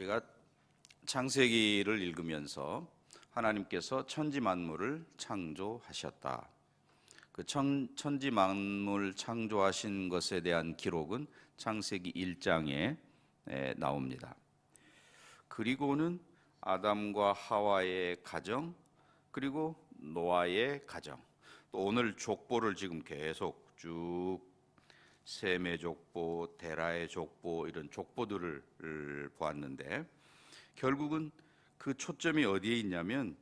우리가 창세기를 읽으면서 하나님께서 천지 만물을 창조하셨다. 그 천, 천지 만물 창조하신 것에 대한 기록은 창세기 1장에 나옵니다. 그리고는 아담과 하와의 가정 그리고 노아의 가정 또 오늘 족보를 지금 계속 쭉 셈의 족보, 데라의 족보 이런 족보들을 보았는데 결국은 그 초점이 어디에 있냐면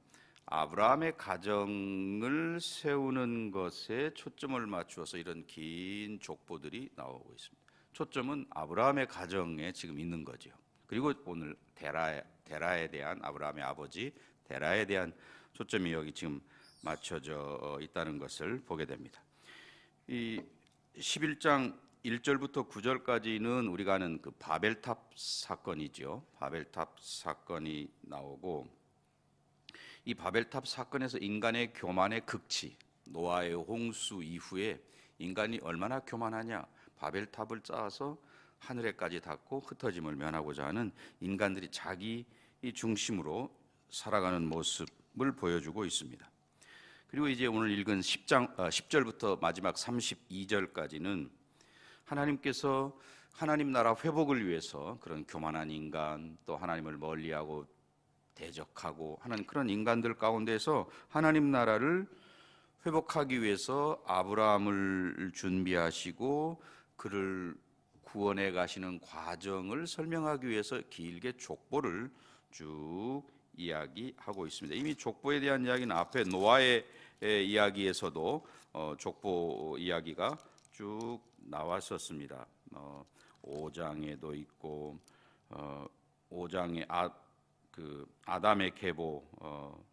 아브라함의 가정을 세우는 것에 초점을 맞추어서 이런 긴 족보들이 나오고 있습니다. 초점은 아브라함의 가정에 지금 있는 거죠. 그리고 오늘 데라 데라에 대한 아브라함의 아버지 데라에 대한 초점이 여기 지금 맞춰져 있다는 것을 보게 됩니다. 이 11장 1절부터 9절까지는 우리가 아는 그 바벨탑 사건이죠. 바벨탑 사건이 나오고 이 바벨탑 사건에서 인간의 교만의 극치, 노아의 홍수 이후에 인간이 얼마나 교만하냐? 바벨탑을 쌓아서 하늘에까지 닿고 흩어짐을 면하고자 하는 인간들이 자기 중심으로 살아가는 모습을 보여주고 있습니다. 그리고 이제 오늘 읽은 10장 10절부터 마지막 32절까지는 하나님께서 하나님 나라 회복을 위해서 그런 교만한 인간 또 하나님을 멀리하고 대적하고 하는 그런 인간들 가운데서 하나님 나라를 회복하기 위해서 아브라함을 준비하시고 그를 구원해 가시는 과정을 설명하기 위해서 길게 족보를 쭉 이야기하고 있습니다. 이미 족보에 대한 이야기는 앞에 노아의 이야기에서도 어, 족보 이야기가 쭉 나왔었습니다. 어, 5장에도 있고 어, 5장에 아, 그 아담의 계보 어,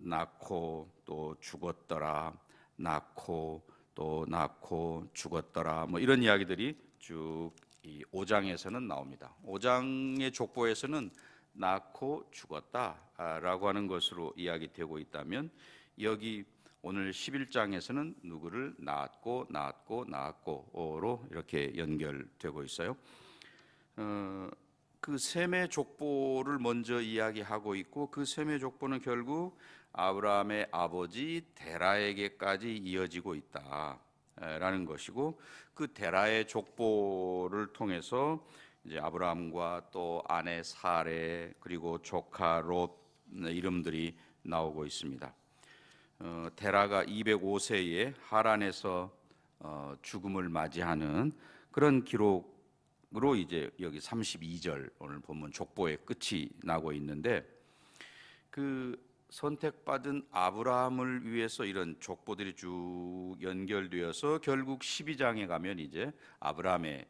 낳고 또 죽었더라 낳고 또 낳고 죽었더라 뭐 이런 이야기들이 쭉 이 5장에서는 나옵니다. 5장의 족보에서는 낳고 죽었다라고 하는 것으로 이야기되고 있다면 여기 오늘 11장에서는 누구를 낳았고 낳았고 낳았고로 이렇게 연결되고 있어요. 어, 그 셈의 족보를 먼저 이야기하고 있고 그 셈의 족보는 결국 아브라함의 아버지 데라에게까지 이어지고 있다라는 것이고 그 데라의 족보를 통해서 이제 아브라함과 또 아내 사레 그리고 조카 롯 이름들이 나오고 있습니다. 어, 데라가 205세에 하란에서 어, 죽음을 맞이하는 그런 기록으로 이제 여기 32절 오늘 본문 족보의 끝이 나고 있는데 그 선택받은 아브라함을 위해서 이런 족보들이 쭉 연결되어서 결국 12장에 가면 이제 아브라함의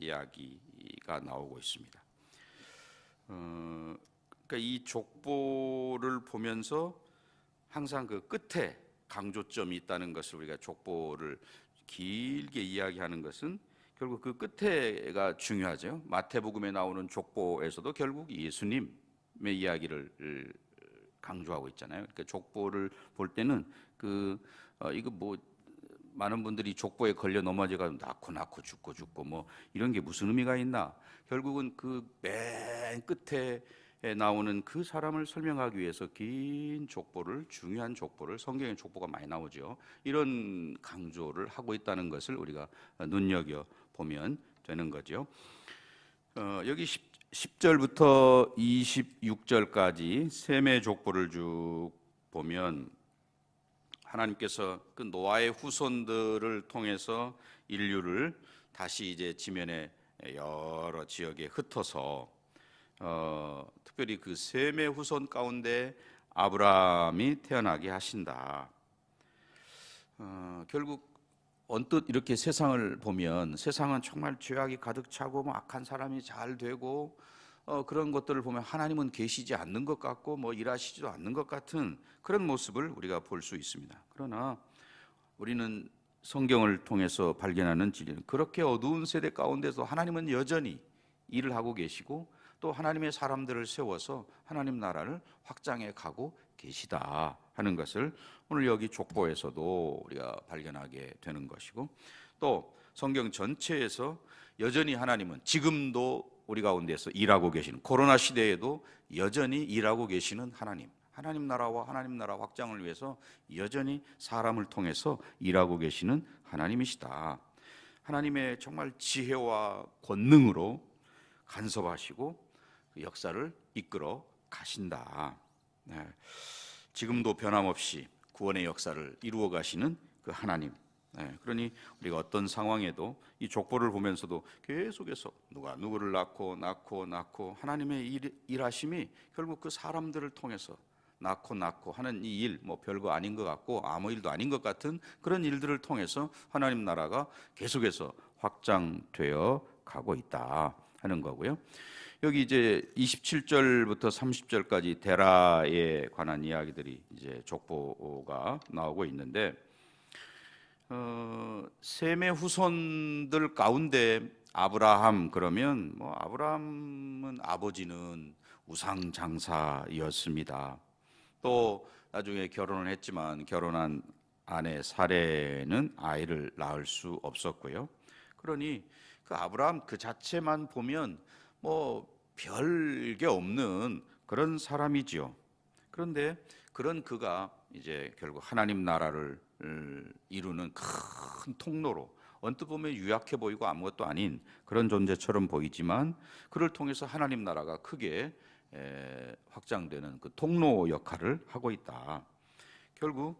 이야기 가 나오고 있습니다. 어, 그러니까 이 족보를 보면서 항상 그 끝에 강조점이 있다는 것을 우리가 족보를 길게 이야기하는 것은 결국 그 끝에가 중요하죠. 마태복음에 나오는 족보에서도 결국 예수님의 이야기를 강조하고 있잖아요. 그러니까 족보를 볼 때는 그 어, 이거 뭐 많은 분들이 족보에 걸려 넘어져가 낳고 낳고 죽고 죽고 뭐 이런 게 무슨 의미가 있나? 결국은 그 맨 끝에 나오는 그 사람을 설명하기 위해서 긴 족보를 중요한 족보를 성경의 족보가 많이 나오죠. 이런 강조를 하고 있다는 것을 우리가 눈여겨 보면 되는 거죠. 어, 여기 10, 절부터 26절까지 셈의 족보를 쭉 보면 하나님께서 그 노아의 후손들을 통해서 인류를 다시 이제 지면의 여러 지역에 흩어서 어, 특별히 그 셈의 후손 가운데 아브라함이 태어나게 하신다. 어, 결국 언뜻 이렇게 세상을 보면 세상은 정말 죄악이 가득 차고 뭐 악한 사람이 잘 되고 어, 그런 것들을 보면 하나님은 계시지 않는 것 같고 뭐 일하시지도 않는 것 같은 그런 모습을 우리가 볼 수 있습니다. 그러나 우리는 성경을 통해서 발견하는 진리는 그렇게 어두운 세대 가운데서 하나님은 여전히 일을 하고 계시고 또 하나님의 사람들을 세워서 하나님 나라를 확장해 가고 계시다 하는 것을 오늘 여기 족보에서도 우리가 발견하게 되는 것이고 또 성경 전체에서 여전히 하나님은 지금도 우리 가운데서 일하고 계시는 코로나 시대에도 여전히 일하고 계시는 하나님. 하나님 나라와 하나님 나라 확장을 위해서 여전히 사람을 통해서 일하고 계시는 하나님이시다. 하나님의 정말 지혜와 권능으로 간섭하시고 그 역사를 이끌어 가신다. 네. 지금도 변함없이 구원의 역사를 이루어 가시는 그 하나님. 네. 그러니 우리가 어떤 상황에도 이 족보를 보면서도 계속해서 누가 누구를 낳고 낳고 낳고 하나님의 일, 일하심이 결국 그 사람들을 통해서 낳고 낳고 하는 이 일, 뭐 별거 아닌 것 같고 아무 일도 아닌 것 같은 그런 일들을 통해서 하나님 나라가 계속해서 확장되어 가고 있다 하는 거고요. 여기 이제 27절부터 30절까지 데라에 관한 이야기들이 이제 족보가 나오고 있는데 어, 셈의 후손들 가운데 아브라함 그러면 뭐 아브라함은 아버지는 우상 장사였습니다. 또 나중에 결혼을 했지만 결혼한 아내 사례는 아이를 낳을 수 없었고요. 그러니 그 아브라함 그 자체만 보면 뭐 별게 없는 그런 사람이지요. 그런데 그런 그가 이제 결국 하나님 나라를 이루는 큰 통로로 언뜻 보면 유약해 보이고 아무것도 아닌 그런 존재처럼 보이지만 그를 통해서 하나님 나라가 크게 에, 확장되는 그 통로 역할을 하고 있다. 결국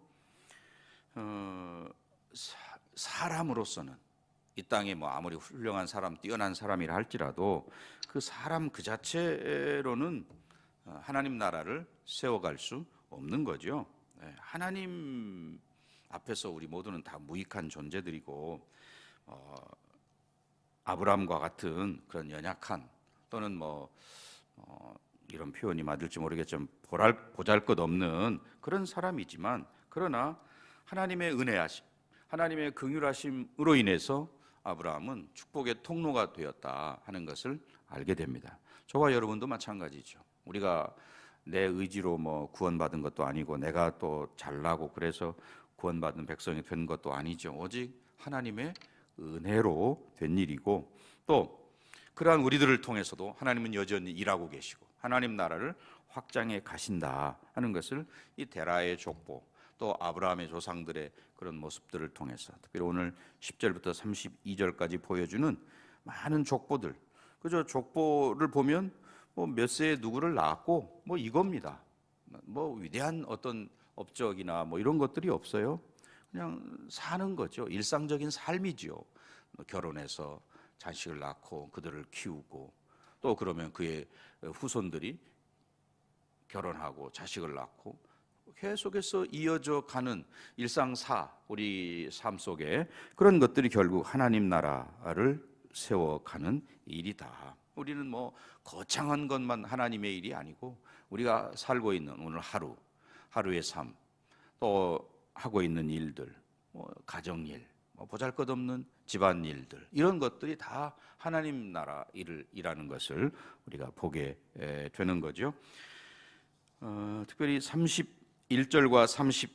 어, 사, 사람으로서는 이 땅에 뭐 아무리 훌륭한 사람, 뛰어난 사람이라 할지라도 그 사람 그 자체로는 어, 하나님 나라를 세워갈 수 없는 거죠. 네, 하나님 앞에서 우리 모두는 다 무익한 존재들이고 어, 아브라함과 같은 그런 연약한 또는 뭐 어, 이런 표현이 맞을지 모르겠지만 보잘, 보잘것 없는 그런 사람이지만 그러나 하나님의 은혜하심, 하나님의 긍휼하심으로 인해서 아브라함은 축복의 통로가 되었다 하는 것을 알게 됩니다. 저와 여러분도 마찬가지죠. 우리가 내 의지로 뭐 구원받은 것도 아니고 내가 또 잘나고 그래서 구원받은 백성이 된 것도 아니죠. 오직 하나님의 은혜로 된 일이고 또 그러한 우리들을 통해서도 하나님은 여전히 일하고 계시고 하나님 나라를 확장해 가신다 하는 것을 이 데라의 족보 또 아브라함의 조상들의 그런 모습들을 통해서 특별히 오늘 10절부터 32절까지 보여주는 많은 족보들 그저 족보를 보면 뭐 몇 세에 누구를 낳았고 뭐 이겁니다. 뭐 위대한 어떤 업적이나 뭐 이런 것들이 없어요. 그냥 사는 거죠. 일상적인 삶이지요. 뭐 결혼해서 자식을 낳고 그들을 키우고 또 그러면 그의 후손들이 결혼하고 자식을 낳고 계속해서 이어져 가는 일상사 우리 삶 속에 그런 것들이 결국 하나님 나라를 세워가는 일이다. 우리는 뭐 거창한 것만 하나님의 일이 아니고 우리가 살고 있는 오늘 하루 하루의 삶 또 하고 있는 일들 뭐 가정일 뭐 보잘것없는 집안 일들 이런 것들이 다 하나님 나라 일을 일하는 것을 우리가 보게 되는 거죠. 어, 특별히 31절과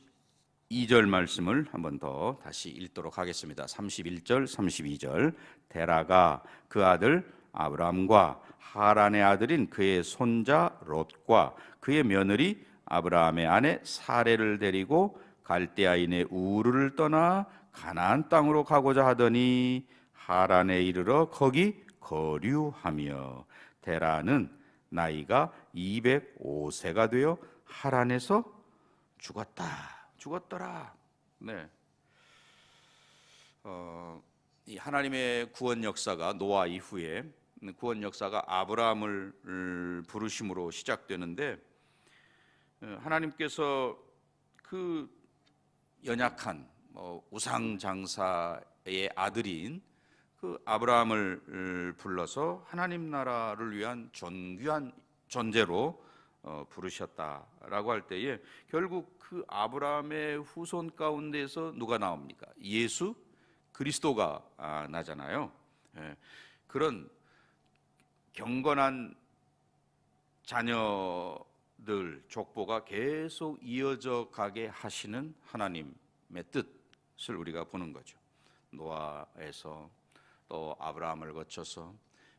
32절 말씀을 한번 더 다시 읽도록 하겠습니다. 31절, 32절. 데라가 그 아들 아브라함과 하란의 아들인 그의 손자 롯과 그의 며느리 아브라함의 아내 사레를 데리고 갈대아인의 우르를 떠나 가나안 땅으로 가고자 하더니 하란에 이르러 거기 거류하며 데라는 나이가 205세가 되어 하란에서 죽었다. 죽었더라. 네. 어, 이 하나님의 구원 역사가 노아 이후에 구원 역사가 아브라함을 부르심으로 시작되는데 어, 하나님께서 그 연약한 뭐 우상 장사의 아들인 그 아브라함을 불러서 하나님 나라를 위한 존귀한 존재로 어, 부르셨다라고 할 때에 결국 그 아브라함의 후손 가운데서 누가 나옵니까? 예수 그리스도가 아, 나잖아요. 예, 그런 경건한 자녀들 족보가 계속 이어져 가게 하시는 하나님의 뜻을 우리가 보는 거죠. 노아에서 또 아브라함을 거쳐서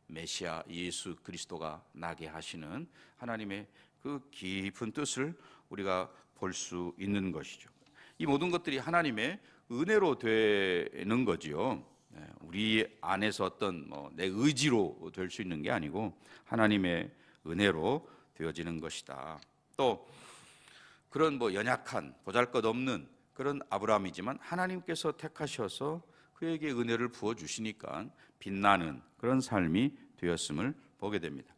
메시아 예수 그리스도가 나게 하시는 하나님의 그 깊은 뜻을 우리가 볼 수 있는 것이죠. 이 모든 것들이 하나님의 은혜로 되는 거지요. 네, 우리 안에서 어떤 뭐 내 의지로 될 수 있는 게 아니고 하나님의 은혜로 되어지는 것이다. 또 그런 뭐 연약한 보잘것없는 그런 아브라함이지만 하나님께서 택하셔서 그에게 은혜를 부어 주시니까 빛나는 그런 삶이 되었음을 보게 됩니다.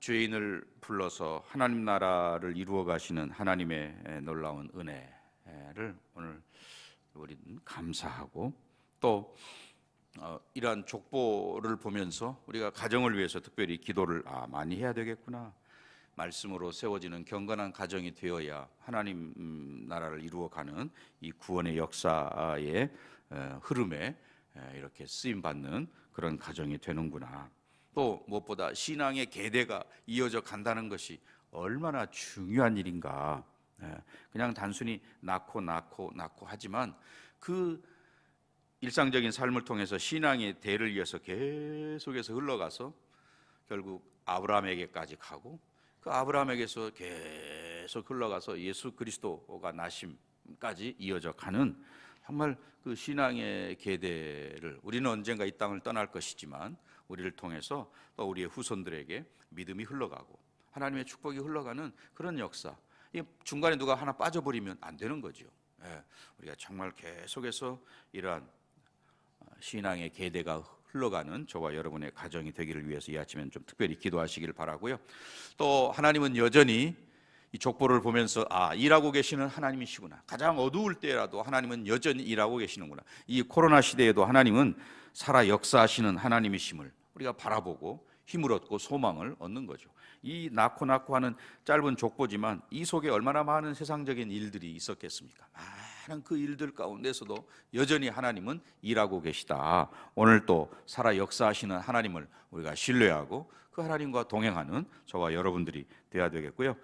죄인을 불러서 하나님 나라를 이루어 가시는 하나님의 놀라운 은혜를 오늘 우리는 감사하고 또 어, 이러한 족보를 보면서 우리가 가정을 위해서 특별히 기도를 아, 많이 해야 되겠구나. 말씀으로 세워지는 경건한 가정이 되어야 하나님 음, 나라를 이루어가는 이 구원의 역사의 어, 흐름에 에, 이렇게 쓰임 받는 그런 가정이 되는구나. 또 무엇보다 신앙의 계대가 이어져 간다는 것이 얼마나 중요한 일인가. 예, 그냥 단순히 낳고 낳고 낳고 하지만 그 일상적인 삶을 통해서 신앙의 대를 이어서 계속해서 흘러가서 결국 아브라함에게까지 가고 그 아브라함에게서 계속 흘러가서 예수 그리스도가 나심까지 이어져 가는 정말 그 신앙의 계대를 우리는 언젠가 이 땅을 떠날 것이지만 우리를 통해서 또 우리의 후손들에게 믿음이 흘러가고 하나님의 축복이 흘러가는 그런 역사. 이 중간에 누가 하나 빠져버리면 안 되는 거죠. 예, 우리가 정말 계속해서 이러한 신앙의 계대가 흘러가는 저와 여러분의 가정이 되기를 위해서 이 아침엔 좀 특별히 기도하시길 바라고요. 또 하나님은 여전히 이 족보를 보면서 아 일하고 계시는 하나님이시구나. 가장 어두울 때라도 하나님은 여전히 일하고 계시는구나. 이 코로나 시대에도 하나님은 살아 역사하시는 하나님이심을 우리가 바라보고 힘을 얻고 소망을 얻는 거죠. 이 낳고 낳고 하는 짧은 족보지만 이 속에 얼마나 많은 세상적인 일들이 있었겠습니까? 많은 그 일들 가운데서도 여전히 하나님은 일하고 계시다. 오늘 또 살아 역사하시는 하나님을 우리가 신뢰하고 그 하나님과 동행하는 저와 여러분들이 돼야 되겠고요.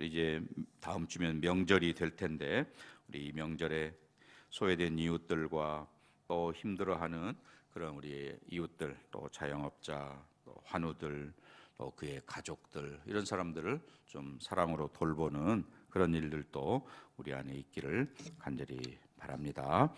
이제 다음 주면 명절이 될 텐데 우리 이 명절에 소외된 이웃들과 또 힘들어하는 그런 우리 이웃들 또 자영업자 또 환우들 또 그의 가족들 이런 사람들을 좀 사랑으로 돌보는 그런 일들도 우리 안에 있기를 간절히 바랍니다.